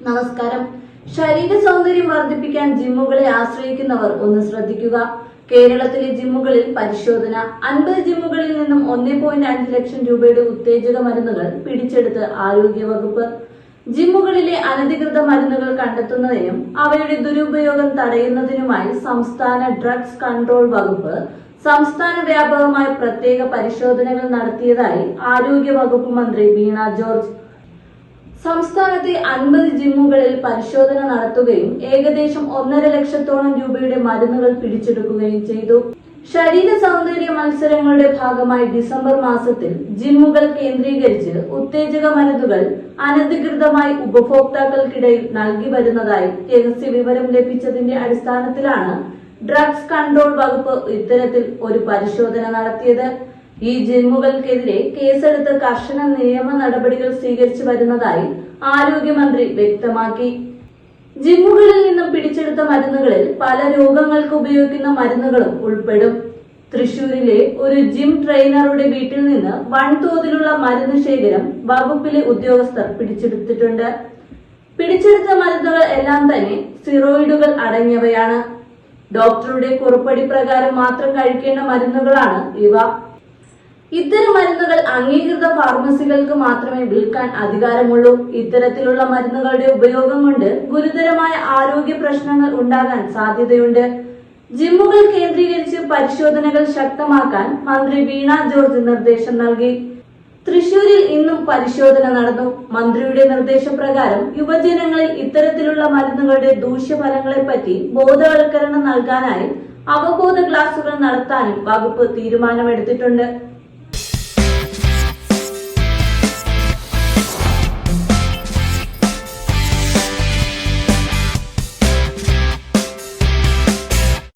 നമസ്കാരം. ശരീര സൗന്ദര്യം വർദ്ധിപ്പിക്കാൻ ജിമ്മുകളെ ആശ്രയിക്കുന്നവർ ഒന്ന് ശ്രദ്ധിക്കുക. കേരളത്തിലെ ജിമ്മുകളിൽ പരിശോധന അൻപത് ജിമ്മുകളിൽ നിന്നും ഒന്നേ പോയിന്റ് അഞ്ച് ലക്ഷം രൂപയുടെ ഉത്തേജക മരുന്നുകൾ പിടിച്ചെടുത്ത് ആരോഗ്യ വകുപ്പ് ജിമ്മുകളിലെ അനധികൃത മരുന്നുകൾ കണ്ടെത്തുന്നതിനും അവയുടെ ദുരുപയോഗം തടയുന്നതിനുമായി സംസ്ഥാന ഡ്രഗ്സ് കൺട്രോൾ വകുപ്പ് സംസ്ഥാന വ്യാപകമായി പ്രത്യേക പരിശോധനകൾ നടത്തിയതായി ആരോഗ്യ വകുപ്പ് മന്ത്രി വീണ ജോർജ് സംസ്ഥാനത്തെ അൻപത് ജിമ്മുകളിൽ പരിശോധന നടത്തുകയും ഏകദേശം ഒന്നര ലക്ഷത്തോളം രൂപയുടെ മരുന്നുകൾ പിടിച്ചെടുക്കുകയും ചെയ്തു. ശരീര സൗന്ദര്യ മത്സരങ്ങളുടെ ഭാഗമായി ഡിസംബർ മാസത്തിൽ ജിമ്മുകൾ കേന്ദ്രീകരിച്ച് ഉത്തേജക മരുന്നുകൾ അനധികൃതമായി ഉപഭോക്താക്കൾക്കിടയിൽ നൽകി വരുന്നതായി രഹസ്യ വിവരം ലഭിച്ചതിന്റെ അടിസ്ഥാനത്തിലാണ് ഡ്രഗ്സ് കൺട്രോൾ വകുപ്പ് ഇത്തരത്തിൽ ഒരു പരിശോധന നടത്തിയത്. ഈ ജിമ്മുകൾക്കെതിരെ കേസെടുത്ത് കർശന നിയമ നടപടികൾ സ്വീകരിച്ചു വരുന്നതായി ആരോഗ്യമന്ത്രി വ്യക്തമാക്കി. ജിമ്മുകളിൽ നിന്നും പിടിച്ചെടുത്ത മരുന്നുകളിൽ പല രോഗങ്ങൾക്ക് ഉപയോഗിക്കുന്ന മരുന്നുകളും ഉൾപ്പെടും. തൃശൂരിലെ ഒരു ജിം ട്രെയിനറുടെ വീട്ടിൽ നിന്ന് വൻതോതിലുള്ള മരുന്ന് ശേഖരം വകുപ്പിലെ ഉദ്യോഗസ്ഥർ പിടിച്ചെടുത്തിട്ടുണ്ട്. പിടിച്ചെടുത്ത മരുന്നുകൾ എല്ലാം തന്നെ സിറോയിഡുകൾ അടങ്ങിയവയാണ്. ഡോക്ടറുടെ കുറിപ്പടി പ്രകാരം മാത്രം കഴിക്കേണ്ട മരുന്നുകളാണ് ഇവ. ഇത്തരം മരുന്നുകൾ അംഗീകൃത ഫാർമസികൾക്ക് മാത്രമേ വിൽക്കാൻ അധികാരമുള്ളൂ. ഇത്തരത്തിലുള്ള മരുന്നുകളുടെ ഉപയോഗം കൊണ്ട് ഗുരുതരമായ ആരോഗ്യ പ്രശ്നങ്ങൾ ഉണ്ടാകാൻ സാധ്യതയുണ്ട്. ജിമ്മുകൾ കേന്ദ്രീകരിച്ച് പരിശോധനകൾ ശക്തമാക്കാൻ മന്ത്രി വീണ ജോർജ് നിർദ്ദേശം നൽകി. തൃശൂരിൽ ഇന്നും പരിശോധന നടന്നു. മന്ത്രിയുടെ നിർദ്ദേശപ്രകാരം യുവജനങ്ങളിൽ ഇത്തരത്തിലുള്ള മരുന്നുകളുടെ ദൂഷ്യഫലങ്ങളെപ്പറ്റി ബോധവൽക്കരണം നൽകാനായി അവബോധ ക്ലാസുകൾ നടത്താനും വകുപ്പ് തീരുമാനമെടുത്തിട്ടുണ്ട്.